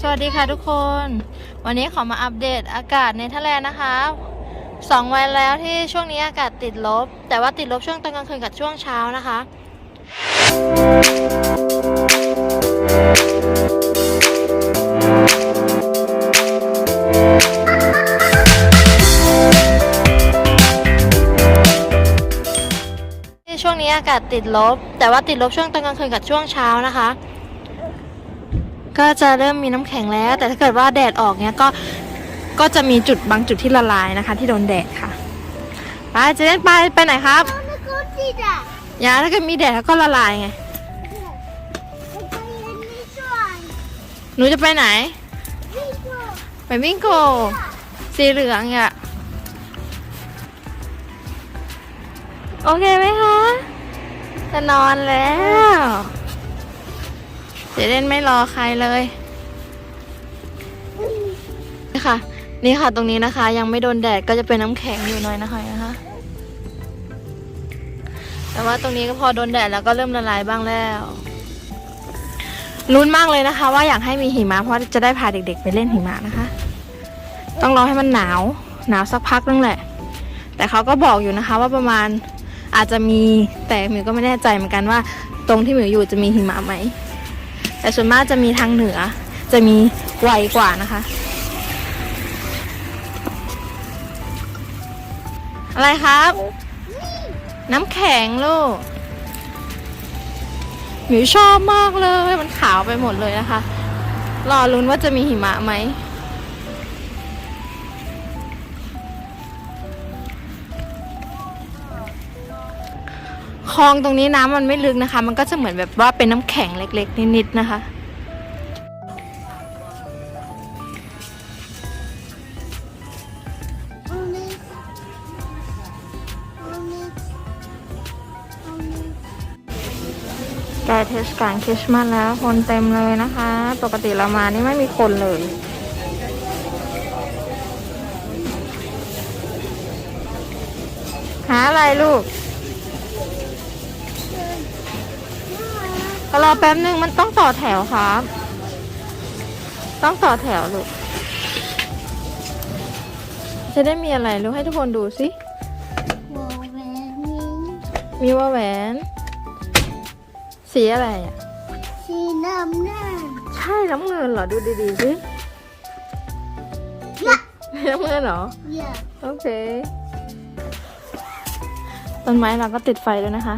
สวัสดีค่ะทุกคน วันนี้ขอมาอัปเดตอากาศในทะเลนะคะสองวันแล้วที่ช่วงนี้อากาศติดลบ แต่ว่าติดลบช่วงตอนกลางคืนกับช่วงเช้านะคะช่วงนี้อากาศติดลบ แต่ว่าติดลบช่วงตอนกลางคืนกับช่วงเช้านะคะ ก็จะเริ่มมีน้ำแข็งแล้ว แต่ถ้าเกิดว่าแดดออกเนี้ยก็ก็จะมีจุดบางจุดที่ละลายนะคะ ที่โดนแดดค่ะไปเจเล่นไปไปไหนครับอย่าถ้าเกิดมีแดดแล้วก็ละลายไงหนูจะไปไหน ไปวิ่งโกสีเหลืองอะโอเคไหมคะจะนอนแล้ว เจเล่นไม่รอใครเลย นี่ค่ะ นี่ค่ะตรงนี้นะคะ ยังไม่โดนแดดก็จะเป็นน้ำแข็งอยู่หน่อยนะคะนะคะ แต่ว่าตรงนี้ก็พอโดนแดดแล้วก็เริ่มละลายบ้างแล้วลุ้นมากเลยนะคะ ว่าอยากให้มีหิมะเพราะจะได้พาเด็ก ๆ ไปเล่นหิมะนะคะ ต้องรอให้มันหนาว หนาวสักพักนึงแหละ แต่เขาก็บอกอยู่นะคะ ว่าประมาณอาจจะมีแต่หมิวก็ไม่แน่ใจเหมือนกันว่า ตรงที่หมิวอยู่จะมีหิมะไหม แต่ส่วนมากจะมีทางเหนือ จะมีไวกว่านะคะ อะไรครับ น้ำแข็งลูกหมิวชอบมากเลย มันขาวไปหมดเลยนะคะ รอลุ้นว่าจะมีหิมะไหม ลองตรงนี้น้ำมันไม่ลึกนะคะ มันก็จะเหมือนแบบว่าเป็นน้ำแข็งเล็ก ๆ นิดๆนะคะ ใกล้เทศกาลคริสต์มาสแล้วคนเต็มเลยนะคะ ปกติเรามานี่ไม่มีคนเลยหาอะไรลูก อแป๊บหนึ่งมันต้องต่อแถวครับ ต้องต่อแถวลูก จะได้มีอะไรลูกให้ทุกคนดูสิมีว่าแหวน สีอะไรอะ สีน้ำเงินใช่น้ำเงินเหรอ ดูดีๆสิน้ำเงินเหรอโอเคต้นไม้เราก็ติดไฟแล้วนะคะ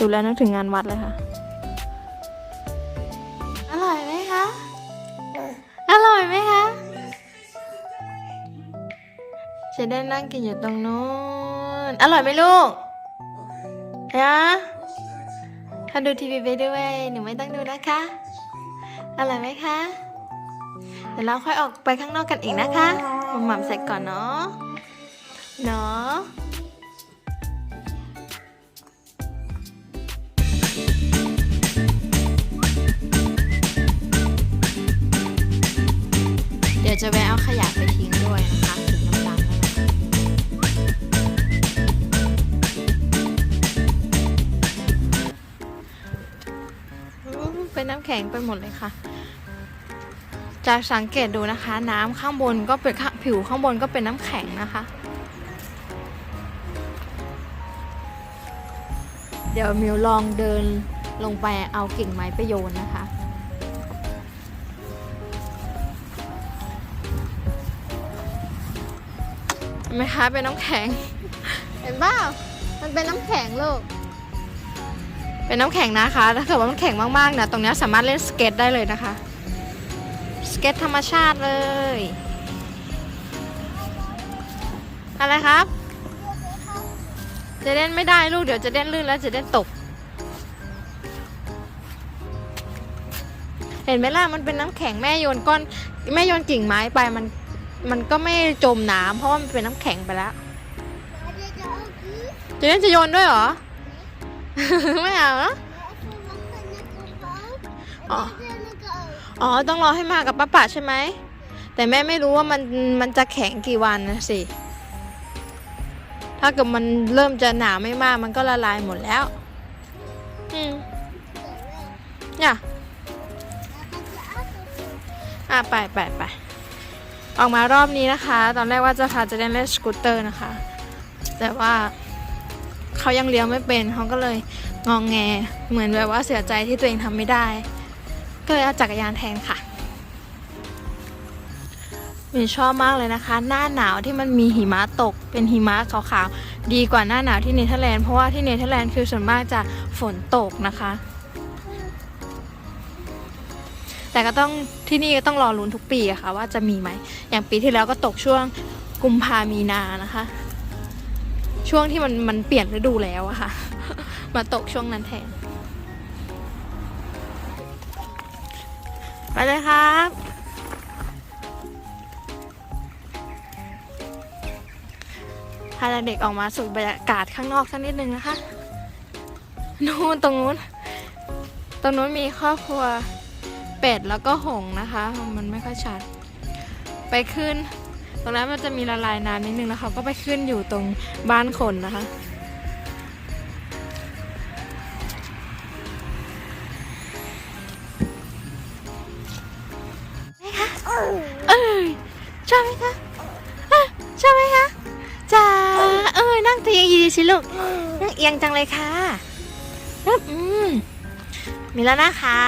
ดูแลนึกถึงงานวัดเลยค่ะ จะได้นั่งกินอยู่ตรงนู้น อร่อยไหมลูกนะถ้าดูทีวีไปด้วย หนูไม่ต้องดูนะคะ อร่อยไหมคะ เดี๋ยวเราค่อยออกไปข้างนอกกันอีกนะคะหม่ำๆเสร็จก่อนเนาะ เนาะเดี๋ยวจะแวะเอาขยะไปทิ้งด้วยนะคะ แข็งไปหมดเลยค่ะจากสังเกตดูนะคะ น้ำข้างบนก็เป็นผิวข้างบนก็เป็นน้ำแข็งนะคะ เดี๋ยวมิวลองเดินลงไปเอากิ่งไม้ไปโยนนะคะเห็นไหมคะเป็นน้ำแข็ง เห็นเปล่ามันเป็นน้ำแข็งลูก เป็นน้ำแข็งนะคะ ถ้าเกิดว่ามันแข็งมากๆนะตรงนี้สามารถเล่นสเก็ตได้เลยนะคะ สเก็ตธรรมชาติเลย อะไรครับ จะเล่นไม่ได้ลูกเดี๋ยวจะเล่นลื่นแล้วจะเล่นตก เห็นไหมล่ะมันเป็นน้ำแข็งแม่โยนก้อนแม่โยนกิ่งไม้ไปมันมันก็ไม่จมน้ำ เพราะว่ามันเป็นน้ำแข็งไปแล้วจะเล่นจะโยนด้วยเหรอ ไม่เอานะอ๋ออ๋อต้องรอให้มากับป้าป่าใช่ไหม แต่แม่ไม่รู้ว่ามันมันจะแข็งกี่วันนะสิ ถ้าเกิดมันเริ่มจะหนาไม่มากมันก็ละลายหมดแล้ว อืมเนี่ยอะไปไปไปออกมารอบนี้นะคะ ตอนแรกว่าจะพาจะเล่นเล่นสกูตเตอร์นะคะ แต่ว่า เขายังเลี้ยวไม่เป็นเขาก็เลยงองแง เหมือนแบบว่าเสียใจที่ตัวเองทำไม่ได้ ก็เลยเอาจักรยานแทนค่ะมินชอบมากเลยนะคะ หน้าหนาวที่มันมีหิมะตกเป็นหิมะขาวๆดีกว่าหน้าหนาวที่เนเธอร์แลนด์เพราะว่าที่เนเธอร์แลนด์คือส่วนมากจะฝนตกนะคะ แต่ก็ต้องที่นี่ก็ต้องรอลุ้นทุกปีอะค่ะว่าจะมีไหมอย่างปีที่แล้วก็ตกช่วงกุมภามีนานะคะ ช่วงที่มันมันเปลี่ยนฤดูแล้วอะค่ะ มาตกช่วงนั้นแทนไปเลยครับพาเด็กออกมาสูดบรรยากาศข้างนอกสักนิดนึงนะคะ นู่นตรงนู้น ตรงนู้นมีครอบครัวเป็ดแล้วก็หงส์นะคะ มันไม่ค่อยชัด ไปขึ้น รงนั้นมันจะมีละลายน้ำนิดนึงแล้วเขาก็ไปขึ้นอยู่ตรงบ้านคนนะคะเอ้ยชอบไหมคะอะชอบไหมคะจ้าเอ้ยนั่งตัวเองดีๆสิลูกนั่งเอียงจังเลยค่ะอึ๊บอืมมีแล้วนะคะ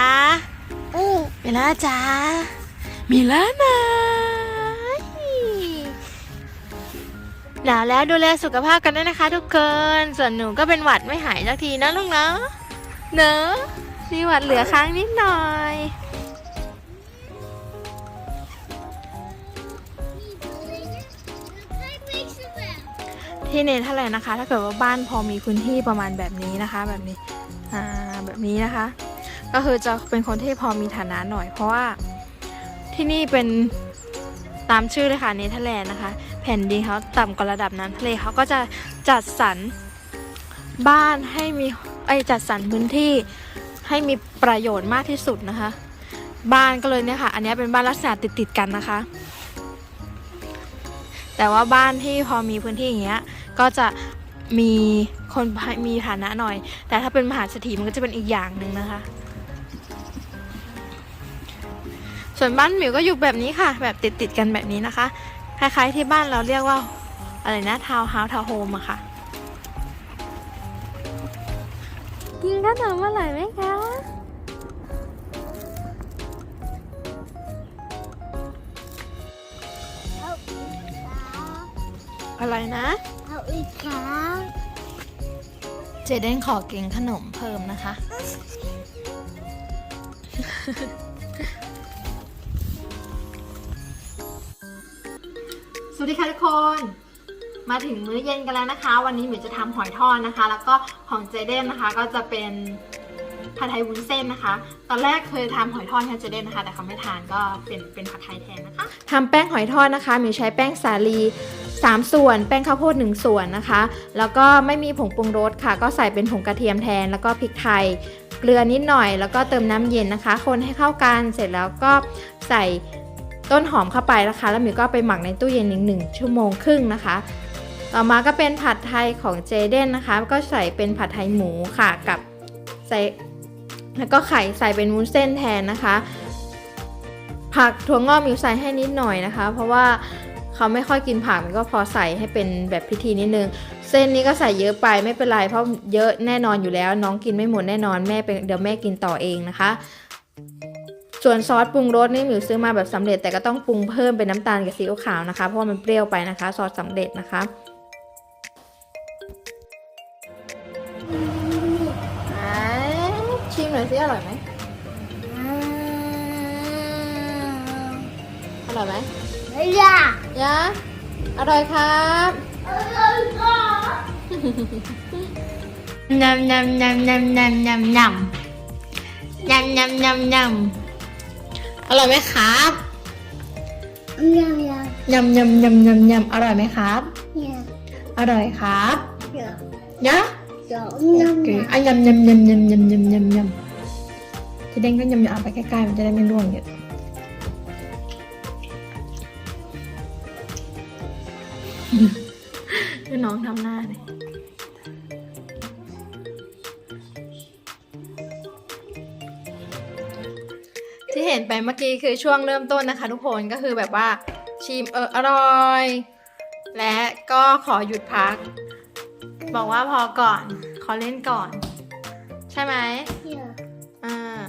อืมมีแล้วนะจ้ามีแล้วนะ หนาวแล้วดูแลสุขภาพกันด้วยนะคะ ทุกคน ส่วนหนูก็เป็นหวัดไม่หายสักทีนะลูกเนาะเนอะมีหวัดเหลือค้างนิดหน่อยที่เนเธอร์แลนด์นะคะ ถ้าเกิดว่าบ้านพอมีพื้นที่ประมาณแบบนี้นะคะ แบบนี้อ่าแบบนี้นะคะ ก็คือจะเป็นคนที่พอมีฐานะหน่อย เพราะว่าที่นี่เป็นตามชื่อเลยค่ะเนเธอร์แลนด์นะคะ แผ่นดินเขาต่ำกว่าระดับน้ำทะเลเขาก็จะจัดสรรบ้านให้มีไอจัดสรรพื้นที่ให้มีประโยชน์มากที่สุดนะคะ บ้านก็เลยเนี่ยค่ะ อันนี้เป็นบ้านลักษณะติดๆกันนะคะ แต่ว่าบ้านที่พอมีพื้นที่อย่างเงี้ยก็จะมีคนมีฐานะหน่อย แต่ถ้าเป็นมหาเศรษฐีมันก็จะเป็นอีกอย่างหนึ่งนะคะ ส่วนบ้านหมิวก็อยู่แบบนี้ค่ะ แบบติดติดกันแบบนี้นะคะ คล้ายๆที่บ้านเราเรียกว่า อะไรนะทาวน์เฮาส์ทาวน์โฮมอะค่ะ กินขนมอร่อยไหมคะ เอาอีกครับอะไรนะ เอาอีกครับเจเดนขอกินขนมเพิ่มนะคะ วัสดีค่ะทุกคน มาถึงมื้อเย็นกันแล้วนะคะ วันนี้หมิวจะทำหอยทอดนะคะ แล้วก็ของเจเดนนะคะ ก็จะเป็นผัดไทยวุ้นเส้นนะคะ ตอนแรกเคยทำหอยทอดให้เจเดนนะคะ แต่เขาไม่ทานก็เป็นเป็นผัดไทยแทนนะคะทำแป้งหอยทอดนะคะหมิวใช้แป้งสาลี 3 ส่วน แป้งข้าวโพด1ส่วนนะคะ แล้วก็ไม่มีผงปรุงรสค่ะ ก็ใส่เป็นผงกระเทียมแทน แล้วก็พริกไทย เกลือนิดหน่อย แล้วก็เติมน้ำเย็นนะคะ คนให้เข้ากัน เสร็จแล้วก็ใส่ ต้นหอมเข้าไปนะคะ แล้วหมิวก็ไปหมักในตู้เย็นอีกหนึ่งชั่วโมงครึ่งนะคะ ต่อมาก็เป็นผัดไทยของเจเดนนะคะ ก็ใส่เป็นผัดไทยหมูค่ะกับใส่แล้วก็ไข่ใส่เป็นวุ้นเส้นแทนนะคะ ผักถั่วงอกมิวใส่ให้นิดหน่อยนะคะ เพราะว่าเขาไม่ค่อยกินผักมันก็พอใส่ให้เป็นแบบพิธีนิดนึง เส้นนี้ก็ใส่เยอะไปไม่เป็นไรเพราะเยอะแน่นอนอยู่แล้ว น้องกินไม่หมดแน่นอนแม่เป็นเดี๋ยวแม่กินต่อเองนะคะ ส่วนซอสปรุงรสนี่หมิวซื้อมาแบบสำเร็จแต่ก็ต้องปรุงเพิ่มเป็นน้ำตาลกับซีอิ๊วขาวนะคะ เพราะว่ามันเปรี้ยวไปนะคะ ซอสสำเร็จนะคะชิมหน่อยสิอร่อยไหมอืมอร่อยไหมไม่อยากยะอร่อยครับเอาเลยก่อนยำยำยำยำยำยำยำยำยำยำยำ อร่อยไหมครับยังยังยำยำยำยำยำอร่อยไหมครับยังอร่อยครับยังยะยังโอยังเคอะยำยำยำยำยำยำยำยำจะเด้งก็ยำยำเอาไปใกล้ๆมันจะได้ไม่ร่วงเยอะดูน้องทำหน้าเลย เจเห็นไปเมื่อกี้คือช่วงเริ่มต้นนะคะ ทุกคนก็คือแบบว่าชิมเอออร่อย และก็ขอหยุดพัก บอกว่าพอก่อนขอเล่นก่อน ใช่ไหม Yeah. อ่า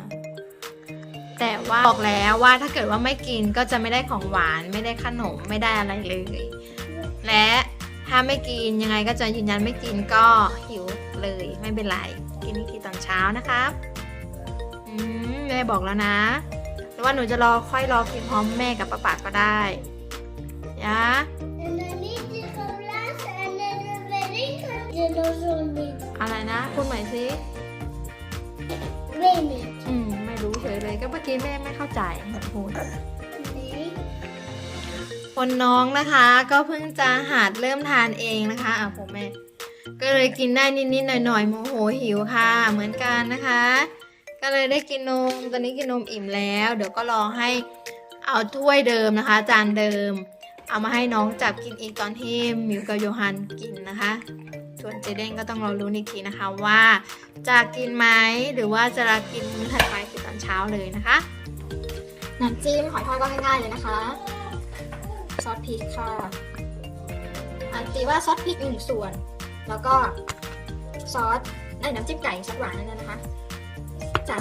แต่ว่าบอกแล้วว่าถ้าเกิดว่าไม่กินก็จะไม่ได้ของหวานไม่ได้ขนมไม่ได้อะไรเลย และถ้าไม่กินยังไงก็จะยืนยันไม่กินก็หิวเลยไม่เป็นไร กินนี่กินตอนเช้านะครับ อืมแม่บอกแล้วนะ แต่ว่าหนูจะรอค่อยรอกินพร้อมแม่กับป้าป๋าก็ได้ยะ And I need to go last and then the very good. also need อะไรนะพูดใหม่สิ rainy. อืมไม่รู้เฉยเลยก็เมื่อกี้แม่ไม่เข้าใจพูด Okay. คนน้องนะคะ ก็เพิ่งจะหัดเริ่มทานเองนะคะอะผมแม่ก็เลยกินได้นิดๆหน่อยๆโมโหหิวค่ะ เหมือนกันนะคะ ก็เลยได้กินนม ตอนนี้กินนมอิ่มแล้ว เดี๋ยวก็รอให้เอาถ้วยเดิมนะคะ จานเดิม เอามาให้น้องจับกินอีกตอนที่มิวกับโยฮันกินนะคะ ส่วนเจเด้งก็ต้องรอรู้นอีกทีนะคะว่าจะกินไหมหรือว่าจะกินมื้อถัดไปคือตอนเช้าเลยนะคะน้ำจิ้มหอยทอดก็ง่ายๆเลยนะคะ ซอสพริกค่ะอันตีว่าซอสพริกหนึ่งส่วน แล้วก็ซอสไอ้น้ำจิ้มไก่ซอสหวานนั่นนะคะ สา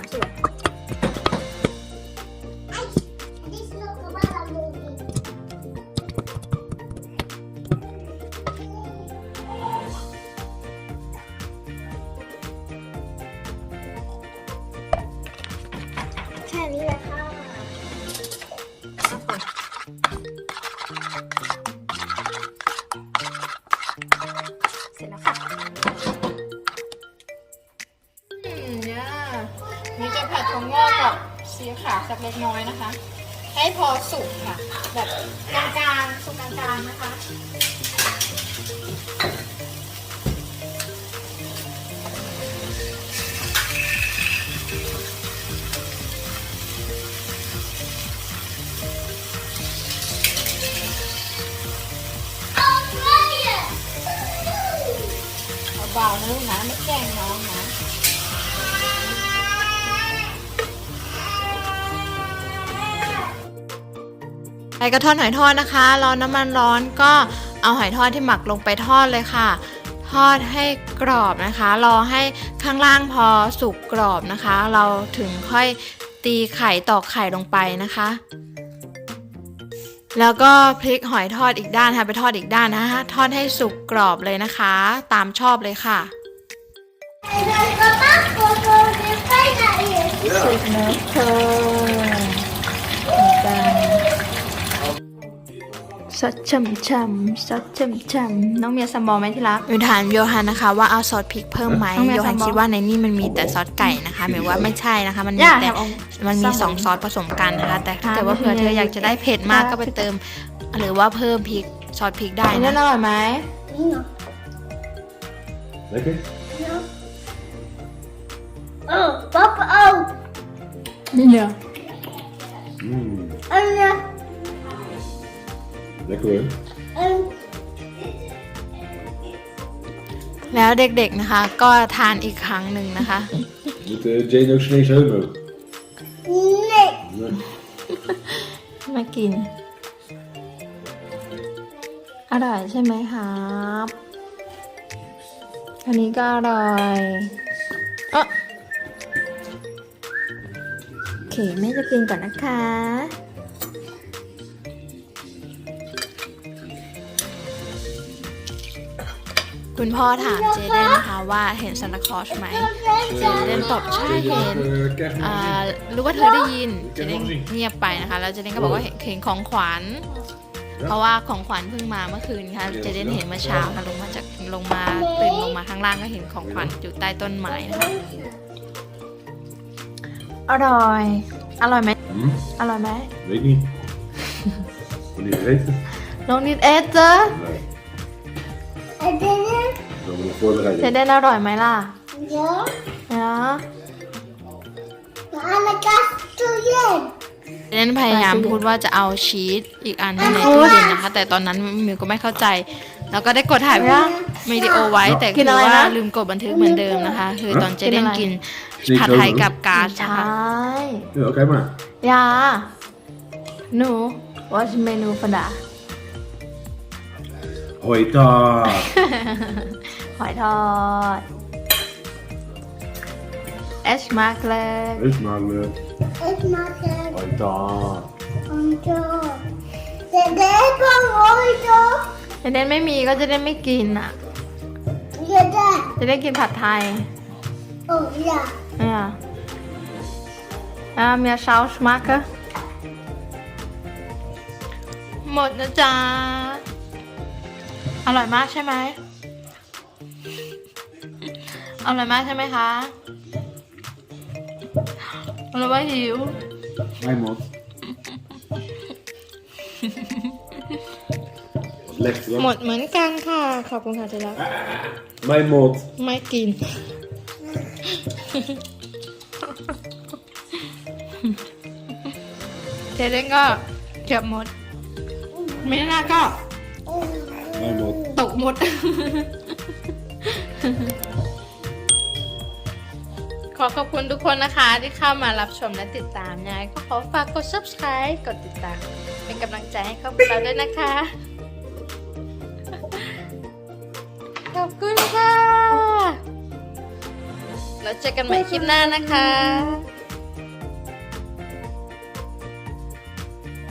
งอกกับซีขาวสักเล็กน้อยนะคะ ให้พอสุกค่ะ แบบกลางๆสุกกลางๆนะคะเบาๆนะลูกนะไม่แกล้งน้องนะ ไปกระทอดหอยทอดนะคะรอน้ำมันร้อนก็เอาหอยทอดที่หมักลงไปทอดเลยค่ะ ทอดให้กรอบนะคะ รอให้ข้างล่างพอสุกกรอบนะคะ เราถึงค่อยตีไข่ตอกไข่ลงไปนะคะ แล้วก็พลิกหอยทอดอีกด้านค่ะไปทอดอีกด้านนะคะทอดให้สุกกรอบเลยนะคะ ตามชอบเลยค่ะ And ซอสช่ำช่ำซอสช่ำช่ำน้องเมียสมอไหมที่รักหนูถามโยฮันนะคะว่าเอาซอสพริกเพิ่มไหมน้องเมียโยฮันสมอคิดว่าในนี่มันมีแต่ซอสไก่นะคะหมายว่าไม่ใช่นะคะ มันมีย่าแต่ทำเอามันมีสมอสองซอสผสมกันนะคะ แต่ถ้าเกิดว่าทานเผื่อเธอให้อยากจะได้เผ็ดมากก็ไปเติม หรือว่าเพิ่มพริกซอสพริกได้อันนี้นะอร่อยไหม No. Lekker? No. Oh, Papa, oh. นี่เนี่ย Mm, And uh, lekker hoor. um, แล้วเด็กๆนะคะ ก็ทานอีกครั้งหนึ่งนะคะ Moet eh, Jane ook Chinees heumen? nee. Nee. มากิน อร่อยใช่ไหมครับ อันนี้ก็อร่อยเอะโอเคแม่จะกินก่อนนะคะ คุณพ่อถามเจเดนนะคะว่าเห็นซานตาคลอสไหมเจเดนตอบใช่ Jane เห็ ook น eh, kerstmis อ่า gezien? รู้ว่าเธอได้ยินเจเจนเดมองนสิเงียบไปนะคะ แล้วเจเดนก็บอกว่าเห็นเห็นของขวัญเพราะว่าของขวัญเพิ่งมาเมื่อคืนค่ะเจเดนเห็นเมื่อเช้าค่ะลงมาจากลงมาตื่นลงมาข้างล่างก็เห็นของขวัญอยู่ใต้ต้นไม้นะคะอร่อย อร่อยไหม Hm? อร่อยไหม Weet niet. Wil je het eten? น้องนิดเอสเจอ Nee. I didn't. Dan moet ik เจ voorbereiden. เดนอร่อยไหมล่ะ Yeah. เนาะ And I got to yen. เจเดนพยายามพูดว่าจะเอาชีสอีกอันหนึงในตู้เย็นนะคะ แต่ตอนนั้นมิวก็ไม่เข้าใจ แล้วก็ได้กดถ่ายไปว่าวิดีโอไว้แต่กิคืนออะไรว่านะลืมกดบันทึกเหมือนเดิมนะคะ คือตอนเจเล่นกินกินอะไร ผัดไทยกับกาใช่นะคะ Ja, oké maar. ยาหนู what's menu for that Hoi daar. หอยทอด เอชมาร์กเลย Is maar leuk. Het maakt het Hoi daar. om zo. De dek van mooi toch? จะได้ไม่มีก็จะได้ไม่กินอะ Je dek. จะได้กินผัดไทย Oh ja. เนี่ยอ่าเมียชาวสมาร์กหมดนะจ๊ะ อร่อยมากใช่ไหม อร่อยมากใช่ไหมคะอร่อยว่าหิว Mijn mot. Lekker หม hoor. ดเหมือนกันค่ะ ขอบคุณค่ะเจ๊รัก Mijn mot. ไม่กิน เจเล้งก็เกือบหมดไม่น่าก็ Mijn mot. ตกหมด ขอขอบคุณทุกคนนะคะที่เข้ามารับชมและติดตามนะก็ขอฝากกด subscribe กดติดตาม เป็นกำลังใจให้ครอบครัวเราด้วยนะคะ ขอบคุณค่ะ แล้วเจอกันใหม่คลิปหน้านะคะ